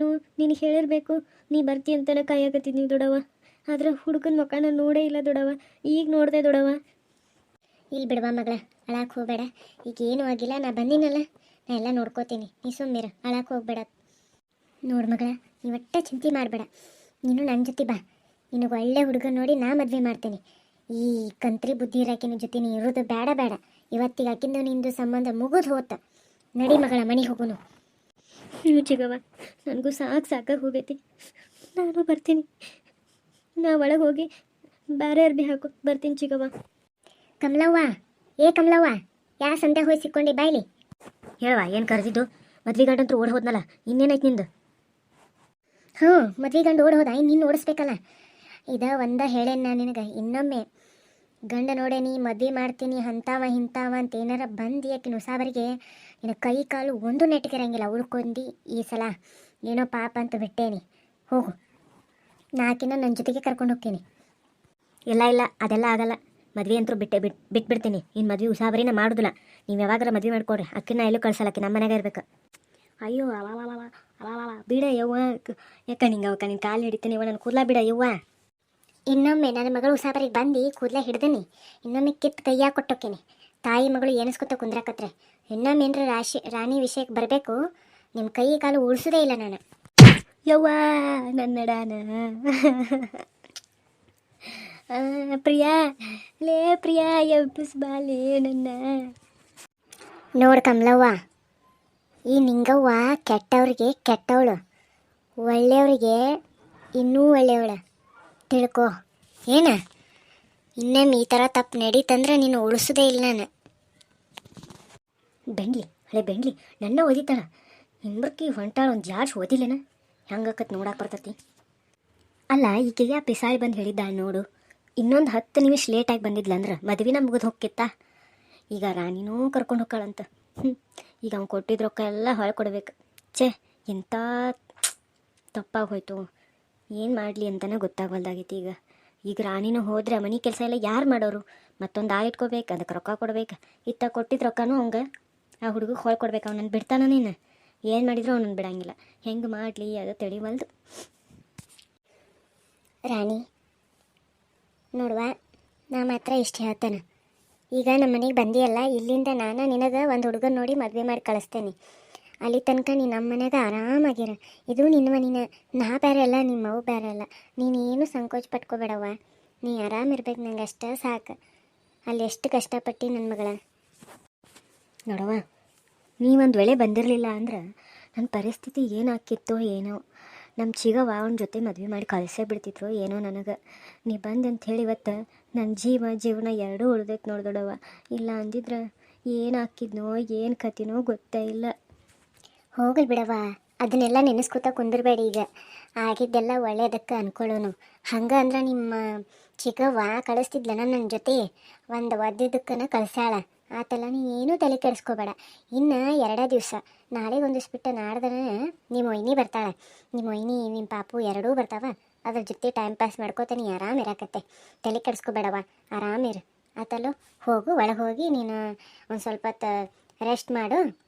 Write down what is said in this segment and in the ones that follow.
ನಿನಗೆ ಹೇಳಿರ್ಬೇಕು, ನೀ ಬರ್ತಿ ಅಂತಲೇ ಕಾಯಕತ್ತಿದ್ನಿ ದೊಡವ ಆದ್ರೆ ಹುಡುಗನ ಮಕ್ಕಳನ್ನ ನೋಡೇ ಇಲ್ಲ ದೊಡವ ಈಗ ನೋಡಿದೆ ದೊಡವ ಇಲ್ಲಿ ಬಿಡವಾ ಮಗಳ ಅಳಕ್ಕೆ ಹೋಗಬೇಡ. ಈಗ ಏನೂ ಆಗಿಲ್ಲ, ನಾ ಬಂದಿನಲ್ಲ. ನಾ ಎಲ್ಲ ನೋಡ್ಕೋತೀನಿ. ನೀ ಸುಮ್ಮಿರ ಅಳಕ್ಕೆ ಹೋಗ್ಬೇಡ. ನೋಡು ಮಗಳ, ನೀ ಚಿಂತೆ ಮಾಡಬೇಡ. ನೀನು ನನ್ನ ಜೊತೆ ಬಾ. ನಿನಗೆ ಒಳ್ಳೆ ಹುಡುಗ ನೋಡಿ ನಾ ಮದುವೆ ಮಾಡ್ತೀನಿ. ಈ ಕಂತ್ರಿ ಬುದ್ಧಿ ಇರಾಕಿನ ಜೊತೆ ನೀ ಇರೋದು ಬೇಡ ಬೇಡ. ಇವತ್ತಿಗೆ ಆಕಿಂದು ನಿಂದು ಸಂಬಂಧ ಮುಗಿದು ಹೋತ. ನಡಿ ಮಗಳ, ಮನೆಗೆ ಹೋಗುನು. ಹ್ಞೂ ಚಿಗವ ನನಗೂ ಸಾಕು ಸಾಕಾಗಿ ಹೋಗೈತಿ. ನಾನು ಬರ್ತೀನಿ. ನಾ ಒಳಗೆ ಹೋಗಿ ಬೇರೆ ಅರ್ಬಿ ಹಾಕು ಬರ್ತೀನಿ ಚಿಗವ ಕಮಲವ್ವ ಏ ಕಮಲವ್ವ ಯಾ ಸಂತೆ ಹೋಗಿ ಸಿಕ್ಕೊಂಡಿ ಬಾಯ್ಲಿ ಹೇಳವ ಏನು ಕರೆದಿದ್ದು? ಮದ್ವೆ ಅಂತೂ ಓಡ್ ಹೋದ್ನಲ್ಲ ಇನ್ನೇನೈತೆ ನಿಂದು? ಹ್ಞೂ ಮದ್ವೆ ಗಂಡು ಓಡ್ ಹೋದ ಇನ್ನು ಓಡಿಸ್ಬೇಕಲ್ಲ. ಇದ ಒಂದ ಹೇಳೇನು ನಾನು ನಿನಗೆ ಇನ್ನೊಮ್ಮೆ ಗಂಡ ನೋಡೇನಿ ಮದ್ವೆ ಮಾಡ್ತೀನಿ ಅಂತಾವ ಹಿಂತಾವ ಅಂತ ಏನಾರ ಬಂದು ಯಾಕೆ ನುಸಾಬರಿಗೆ, ನಿನ್ನ ಕೈ ಕಾಲು ಒಂದು ನೆಟ್ಕಿರಂಗಿಲ್ಲ ಉಳ್ಕೊಂಡಿ ಈ ಸಲ. ಏನೋ ಪಾಪ ಅಂತ ಬಿಟ್ಟೇನಿ. ಹೋಗು. ನಾಕಿನ ನನ್ನ ಜೊತೆಗೆ ಕರ್ಕೊಂಡು ಹೋಗ್ತೀನಿ. ಇಲ್ಲ ಇಲ್ಲ, ಅದೆಲ್ಲ ಆಗಲ್ಲ. ಮದ್ವೆ ಅಂತೂ ಬಿಟ್ಟೆ, ಬಿಟ್, ಬಿಟ್ಬಿಡ್ತೀನಿ. ಇನ್ನು ಮದ್ವೆ ಉಸಾಬರಿನ ಮಾಡೋದಿಲ್ಲ. ನೀವು ಯಾವಾಗಾರ ಮದ್ವೆ ಮಾಡ್ಕೊಡ್ರಿ. ಅಕ್ಕಿನ ಎಲ್ಲೂ ಕಳ್ಸಲ್ಲ ಅಕ್ಕಿ ನಮ್ಮ ಮನೆಗೆ ಇರ್ಬೇಕು. ಅಯ್ಯೋ ಅವ ಅವ ಬಿಡ ಯವ್ವ. ಯಾಕ ನಿಂಗೆ ಅವಕ್ಕ ನಿನ್ನ ಕಾಲು ಹಿಡಿತೀನಿ ಯವ್ವ ನನ್ನ ಕೂದಲ ಬಿಡ ಯವ್ವ. ಇನ್ನೊಮ್ಮೆ ನನ್ನ ಮಗಳು ಉಸಾಬರಿಗೆ ಬಂದು ಕೂದಲೇ ಹಿಡ್ದೀನಿ. ಇನ್ನೊಮ್ಮೆ ಕಿತ್ತು ಕೈಯಾಗ ಕೊಟ್ಟೋಕ್ಕೇನೆ ತಾಯಿ ಮಗಳು ಏನಿಸ್ಕೊತ ಕುಂದ್ರಾಕತ್ರೆ. ಇನ್ನೊಮ್ಮೆ ಏನರ ರಾಶಿ, ರಾಣಿ ವಿಷಯಕ್ಕೆ ಬರಬೇಕು? ನಿಮ್ಮ ಕೈ ಕಾಲು ಉಳಿಸೋದೇ ಇಲ್ಲ ನಾನು. ಯವ್ವ, ನನ್ನಡಾನ. ಪ್ರಿಯಾ, ಲೇ ಪ್ರಿಯಾ ಬಾಲೇ ನನ್ನ. ನೋಡು ಕಮಲವ್ವ, ಈ ನಿಂಗವ್ವ ಕೆಟ್ಟವ್ರಿಗೆ ಕೆಟ್ಟವಳು. ಒಳ್ಳೆಯವ್ರಿಗೆ ಇನ್ನೂ ಒಳ್ಳೆಯವಳು. ತಿಳ್ಕೊ. ಏನ? ಇನ್ನೇನು ಈ ಥರ ತಪ್ಪು ನಡೀತಂದ್ರೆ ನೀನು ಉಳಿಸೋದೇ ಇಲ್ಲ ನಾನು. ಬೆಂಡ್ಲಿ ಹಳೆ ಬೆಂಡ್ಲಿ ನನ್ನ ಓದಿತಾಳ ಹಿಂಬರ್ಕಿ ಹೊಂಟಾಳ, ಒಂದು ಜಾಡ್ಸ್ ಹೆಂಗೆ ಹೆಂಗಕ್ಕತ್ ನೋಡಕ್ಕೆ ಬರ್ತತಿ? ಅಲ್ಲ ಈಕೆಗೆ ಆ ಪಿಸಾಳಿ ಬಂದು ಹೇಳಿದ್ದಾಳೆ ನೋಡು. ಇನ್ನೊಂದು ಹತ್ತು ನಿಮಿಷ ಲೇಟಾಗಿ ಬಂದಿದ್ಲಂದ್ರೆ ಮದುವೆನ ಮುಗಿದು ಹೋಗ್ಕಿತ್ತ ಈಗ ರಾಣಿನೂ ಕರ್ಕೊಂಡು ಹೋಗ್ಕಳಂತ ಹ್ಞೂ ಈಗ ಅವ್ನು ಕೊಟ್ಟಿದ್ದ ರೊಕ್ಕ ಎಲ್ಲ ಹೊಳೆ ಕೊಡ್ಬೇಕು ಛೇ ಎಂಥ ತಪ್ಪಾಗಿ ಹೋಯ್ತು. ಏನು ಮಾಡಲಿ ಅಂತಲೇ ಗೊತ್ತಾಗವಲ್ದಾಗೈತಿ ಈಗ. ಈಗ ರಾಣಿನೂ ಹೋದ್ರೆ ಮನೆ ಕೆಲಸ ಎಲ್ಲ ಯಾರು ಮಾಡೋರು? ಮತ್ತೊಂದು ಆ ಇಟ್ಕೋಬೇಕು ಅದಕ್ಕೆ ರೊಕ್ಕ ಕೊಡ್ಬೇಕು. ಇತ್ತ ಕೊಟ್ಟಿದ್ದ ರೊಕ್ಕನೂ ಅವಂಗೆ ಆ ಹುಡುಗಗೆ ಹೊಳ್ ಕೊಡ್ಬೇಕು ಅವನನ್ನು ಬಿಡ್ತಾನ ನೀನು. ಏನು ಮಾಡಿದ್ರು ಅವನನ್ನು ಬಿಡಂಗಿಲ್ಲ. ಹೆಂಗೆ ಮಾಡಲಿ ಅದು ತಿಳಿವಲ್ದು. ರಾಣಿ, ನೋಡುವ ನಾ ಮಾತ್ರ ಇಷ್ಟು ಹೇಳ್ತೇನೆ. ಈಗ ನಮ್ಮ ಮನೆಗೆ ಬಂದಿಯಲ್ಲ, ಇಲ್ಲಿಂದ ನಾನು ನಿನಗೆ ಒಂದು ಹುಡುಗನ ನೋಡಿ ಮದುವೆ ಮಾಡಿ ಕಳಿಸ್ತೇನೆ. ಅಲ್ಲಿ ತನಕ ನೀನು ನಮ್ಮ ಮನೆಯಾಗ ಆರಾಮಾಗಿರ. ಇದು ನಿನ್ನ ಮನಿನ, ನಾ ಬೇರೆ ಅಲ್ಲ ನಿಮ್ಮ ಅವು ಬೇರೆ ಅಲ್ಲ. ನೀನೇನು ಸಂಕೋಚ ಪಟ್ಕೋಬೇಡವ್ವ. ನೀ ಆರಾಮಿರ್ಬೇಕು ನಂಗೆ ಅಷ್ಟೇ ಸಾಕು. ಅಲ್ಲಿ ಎಷ್ಟು ಕಷ್ಟಪಟ್ಟು ನನ್ನ ಮಗಳ. ನೋಡವ್ವ, ನೀವೊಂದು ವೇಳೆ ಬಂದಿರಲಿಲ್ಲ ಅಂದ್ರೆ ನನ್ನ ಪರಿಸ್ಥಿತಿ ಏನಾಕಿತ್ತೋ ಏನೋ. ನಮ್ಮ ಚಿಗವ ಅವನ ಜೊತೆ ಮದುವೆ ಮಾಡಿ ಕಳಿಸೇ ಬಿಡ್ತಿದ್ರು ಏನೋ ನನಗೆ. ನೀ ಬಂದು ಹೇಳಿ ಇವತ್ತು ನನ್ನ ಜೀವ, ಜೀವನ ಎರಡೂ ಉಳ್ದೈತೆ ನೋಡ್ದೊಡವ ಇಲ್ಲ ಅಂದಿದ್ರೆ ಏನು ಹಾಕಿದ್ನೋ ಏನು ಕತಿನೋ ಗೊತ್ತೇ ಇಲ್ಲ. ಹೋಗಲ್ ಬಿಡವ ಅದನ್ನೆಲ್ಲ ನೆನೆಸ್ಕೋತಾ ಕುಂದಿರ್ಬೇಡಿ ಈಗ. ಆಗಿದ್ದೆಲ್ಲ ಒಳ್ಳೇದಕ್ಕೆ ಅನ್ಕೊಳ್ಳೋನು. ಹಂಗೆ ಅಂದ್ರೆ ನಿಮ್ಮ ಚಿಕ್ಕವ್ವ ಕಳಿಸ್ತಿದ್ಲನ ನನ್ನ ಜೊತೆ? ಒಂದು ಒದ್ದಿದ್ದಕ್ಕನ ಕಳ್ಸಾಳ ಆತಲ್ಲ ನೀ ಏನೂ ತಲೆ ಕೆಡಿಸ್ಕೋಬೇಡ. ಇನ್ನು ಎರಡೇ ದಿವಸ. ನಾಳೆ ಒಂದಿವ್ಸ ಬಿಟ್ಟು ನಾಡ್ದನ ನಿಮ್ಮ ಒಯ್ನಿ ಬರ್ತಾಳೆ. ನಿಮ್ಮ ಒಯ್ನಿ ನಿಮ್ಮ ಪಾಪು ಎರಡೂ ಬರ್ತಾವ. ಅದ್ರ ಜೊತೆ ಟೈಮ್ ಪಾಸ್ ಮಾಡ್ಕೋತ ನೀ ಆರಾಮ್ ಇರಾಕತ್ತೆ. ತಲೆ ಕೆಡಿಸ್ಕೋಬೇಡವ ಆರಾಮಿರು ಆತಲ್ಲೋ ಹೋಗು, ಒಳಗೆ ಹೋಗಿ ನೀನು ಒಂದು ಸ್ವಲ್ಪ ರೆಸ್ಟ್ ಮಾಡು.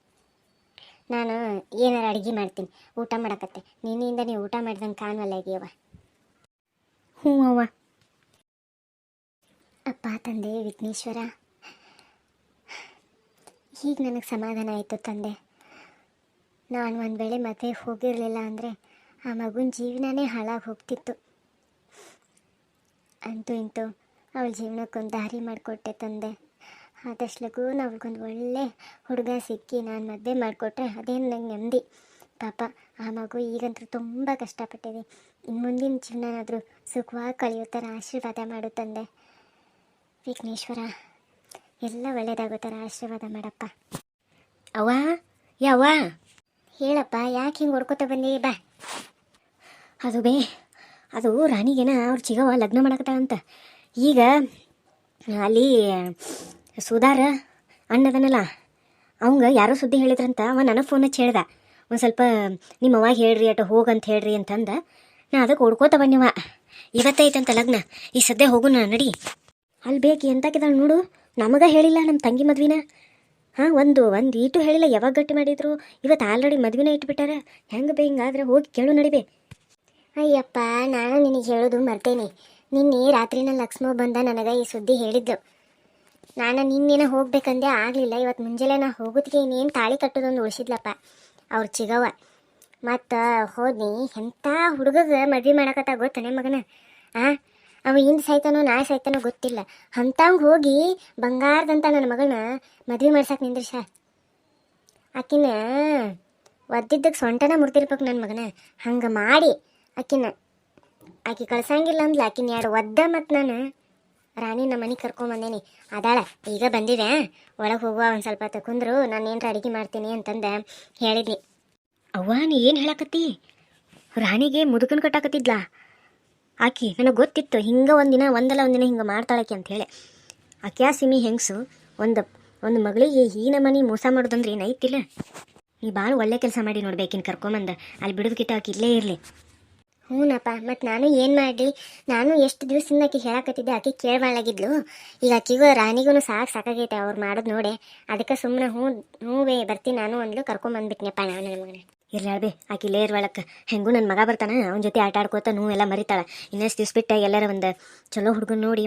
ನಾನು ಏನಾರು ಅಡುಗೆ ಮಾಡ್ತೀನಿ ಊಟ ಮಾಡಕತ್ತೆ. ನಿನ್ನಿಂದ ನೀವು ಊಟ ಮಾಡ್ದಂಗೆ ಕಾಣವಲ್ಲ ಇದೆಯವ್ವ ಹ್ಞೂ ಅವ್ವ. ಅಪ್ಪ ತಂದೆ ವಿಘ್ನೇಶ್ವರ. ಈಗ ನನಗೆ ಸಮಾಧಾನ ಆಯಿತು ತಂದೆ. ನಾನು ಒಂದು ವೇಳೆ ಮದುವೆ ಹೋಗಿರಲಿಲ್ಲ ಅಂದರೆ ಆ ಮಗುನ ಜೀವನನೇ ಹಾಳಾಗಿ ಹೋಗ್ತಿತ್ತು. ಅಂತೂ ಇಂತೂ ಅವಳ ಜೀವನಕ್ಕೊಂದು ದಾರಿ ಮಾಡಿಕೊಟ್ಟೆ ತಂದೆ. ಆದಷ್ಟು ಅವಳಿಗೊಂದು ಒಳ್ಳೆ ಹುಡುಗ ಸಿಕ್ಕಿ ನಾನು ಮದುವೆ ಮಾಡಿಕೊಟ್ರೆ ಅದೇನು ನಂಗೆ ನೆಮ್ಮದಿ ಪಾಪ, ಆ ಮಗು ಈಗಂತೂ ತುಂಬ ಕಷ್ಟಪಟ್ಟಿದೆ. ಇನ್ನು ಮುಂದಿನ ಜೀವನನಾದರೂ ಸುಖವಾಗಿ ಕಳೆಯೋ ಥರ ಆಶೀರ್ವಾದ ಮಾಡು ತಂದೆ. ವಿಘ್ನೇಶ್ವರ, ಎಲ್ಲ ಒಳ್ಳೇದಾಗೋ ಥರ ಆಶೀರ್ವಾದ ಮಾಡಪ್ಪ. ಅವ್ವ ಯಾವ ಹೇಳಪ್ಪ, ಯಾಕೆ ಹಿಂಗೆ ಹೊಡ್ಕೋತ ಬಂದಿ? ಬಾ. ಅದು ಬೇ, ಅದು ರಾಣಿಗೆನ ಅವ್ರ ಚಿಗವ ಲಗ್ನ ಮಾಡಕತ್ತಾಳಂತ. ಈಗ ಅಲ್ಲಿ ಸುಧಾರ, ಅಣ್ಣದನಲ್ಲ, ಅವಂಗ ಯಾರೋ ಸುದ್ದಿ ಹೇಳಿದ್ರಂತ ಅವ ನನಗೆ ಫೋನ್ ಹಚ್ಚಿ ಹೇಳ್ದ. ಒಂದು ಸ್ವಲ್ಪ, ನಿಮ್ಮ ಅವಾಗ ಹೇಳ್ರಿ ಅಟ ಹೋಗಂತ ಹೇಳ್ರಿ ಅಂತಂದ. ನಾ ಅದಕ್ಕೆ ಹುಡ್ಕೋತ ಬನ್ನಿವ ಇವತ್ತೈತಂತ ಲಗ್ನ. ಈ ಸದ್ಯ ಹೋಗುಣ ನಡಿ. ಅಲ್ಲಿ ಬೇಕು, ಎಂತಾಕಿದಾಳ ನೋಡು. ನಮಗ ಹೇಳಿಲ್ಲ ನಮ್ಮ ತಂಗಿ ಮದ್ವಿನ. ಹಾಂ, ಒಂದು ಒಂದು ಈಟು ಹೇಳಿಲ್ಲ, ಯಾವಾಗ ಗಟ್ಟಿ ಮಾಡಿದ್ರು. ಇವತ್ತು ಆಲ್ರೆಡಿ ಮದುವೆನೇ ಇಟ್ಬಿಟ್ಟಾರ. ಹೆಂಗೆ ಬೇ ಹಿಂಗಾದ್ರೆ ಹೋಗಿ ಕೇಳು ನಡಿಬೇ ಅಯ್ಯಪ್ಪ, ನಾನು ನಿನಗೆ ಹೇಳೋದು ಮರ್ತೇನೆ. ನಿನ್ನೆ ರಾತ್ರಿನ ಲಕ್ಷ್ಮೋ ಬಂದ ನನಗೆ ಈ ಸುದ್ದಿ ಹೇಳಿದ್ಲು. ನಾನು ನಿನ್ನೆನ ಹೋಗ್ಬೇಕಂದೆ ಆಗಲಿಲ್ಲ. ಇವತ್ತು ಮುಂಜಾನೆ ನಾ ಹೋಗೋದಕ್ಕೆ ಇನ್ನೇನು ತಾಳಿ ಕಟ್ಟೋದೊಂದು ಉಳಿಸಿದ್ಲಪ್ಪ. ಅವ್ರ ಚಿಗವ್ವ. ಮತ್ತು ಹೋದ್ನಿ. ಎಂಥ ಹುಡುಗಗೆ ಮದ್ವೆ ಮಾಡಕತ್ತ ಗೊತ್ತನೆ ಮಗನ? ಆ? ಅವ ಹಿಂದೆ ಸಾಯ್ತಾನೋ ನಾ ಸಾಯ್ತಾನೋ ಗೊತ್ತಿಲ್ಲ. ಅಂಥವ್ ಹೋಗಿ ಬಂಗಾರದಂತ ನನ್ನ ಮಗನ ಮದ್ವೆ ಮಾಡ್ಸಕ್ಕೆ ನಿಂದ್ರಿಸ. ಆಕಿನ ಒದ್ದಿದ್ದಕ್ಕೆ ಸೊಂಟನ ಮುರ್ದಿರ್ಬೇಕು ನನ್ನ ಮಗನ. ಹಂಗೆ ಮಾಡಿ ಆಕಿನ. ಆಕೆ ಕಳ್ಸಂಗಿಲ್ಲ ಅಂದ್ಲ. ಆಕಿನ ಎರಡು ಒದ್ದ ಮತ್ತು ನಾನು. ರಾಣಿ ನಮ್ಮ ಮನೆಗೆ ಕರ್ಕೊಂಬಂದೇನಿ ಅದಾಳ, ಈಗ ಬಂದಿದೆ ಒಳಗೆ ಹೋಗುವ ಒಂದು ಸ್ವಲ್ಪ ತಕೊಂಡ್ರು ಕುಂದ್ರು, ನಾನು ಏನರ ಅಡಿಗೆ ಮಾಡ್ತೀನಿ ಅಂತಂದು, ಹೇಳಿದ್ನಿ. ಅವ್ವ, ನೀ ಏನು ಹೇಳಕತ್ತಿ? ರಾಣಿಗೆ ಮುದುಕನ್ ಕಟ್ಟಾಕತ್ತಿದ್ಲಾ? ಆಕಿ, ನನಗೆ ಗೊತ್ತಿತ್ತು, ಹಿಂಗೆ ಒಂದಿನ ಒಂದಲ್ಲ ಒಂದಿನ ಹಿಂಗೆ ಅಂತ ಹೇಳಿ. ಆಕ್ಯಾ ಸಿಮಿ ಹೆಂಗಸು? ಒಂದು ಒಂದು ಮಗಳಿಗೆ ಈ ನಮನಿ ಮೋಸ ಮಾಡೋದಂದ್ರೆ ಏನೈತಿಲ್ಲ ನೀ ಭಾಳ ಒಳ್ಳೆ ಕೆಲಸ ಮಾಡಿ ನೋಡ್ಬೇಕಿನ್ ಕರ್ಕೊಂಬಂದ. ಅಲ್ಲಿ ಬಿಡೋದಕ್ಕಿಟ್ಟ ಆಕಿ ಇಲ್ಲೇ ಇರಲಿ. ಹ್ಞೂನಪ್ಪ ಮತ್ತು ನಾನು ಏನು ಮಾಡಲಿ? ನಾನು ಎಷ್ಟು ದಿವಸದಿಂದ ಆಕೆ ಹೇಳಕತ್ತಿದ್ದೆ, ಆಕೆ ಕೇಳಬಾಳಾಗಿದ್ಲು ಈಗ ಆಕಿಗೂ ರಾಣಿಗೂ ಸಾಕು ಸಾಕಾಗೈತೆ ಅವ್ರು ಮಾಡೋದು ನೋಡಿ. ಅದಕ್ಕೆ ಸುಮ್ಮನೆ ಹ್ಞೂ ಹ್ಞೂವೇ ಬರ್ತೀನಿ ನಾನು ಅಂದ್ಲು ಕರ್ಕೊಂಬಂದ್ಬಿಟ್ನಪ್ಪ ನಾನು ನನ್ನ ಮಗನ. ಇರ್ಲಿ ಲೇರ್ ಆಕಿ ಇಲ್ಲೇ ಇರ್ವಳಕ್ಕೆ. ಹೆಂಗೂ ನನ್ನ ಮಗ ಬರ್ತಾನೆ, ಅವನ ಜೊತೆ ಆಟ ಆಡ್ಕೋತ ನೂ ಎಲ್ಲ ಮರಿತಾಳೆ. ಇನ್ನಷ್ಟು ದಿವ್ಸ ಬಿಟ್ಟು ಎಲ್ಲರ ಒಂದು ಚಲೋ ಹುಡುಗನ ನೋಡಿ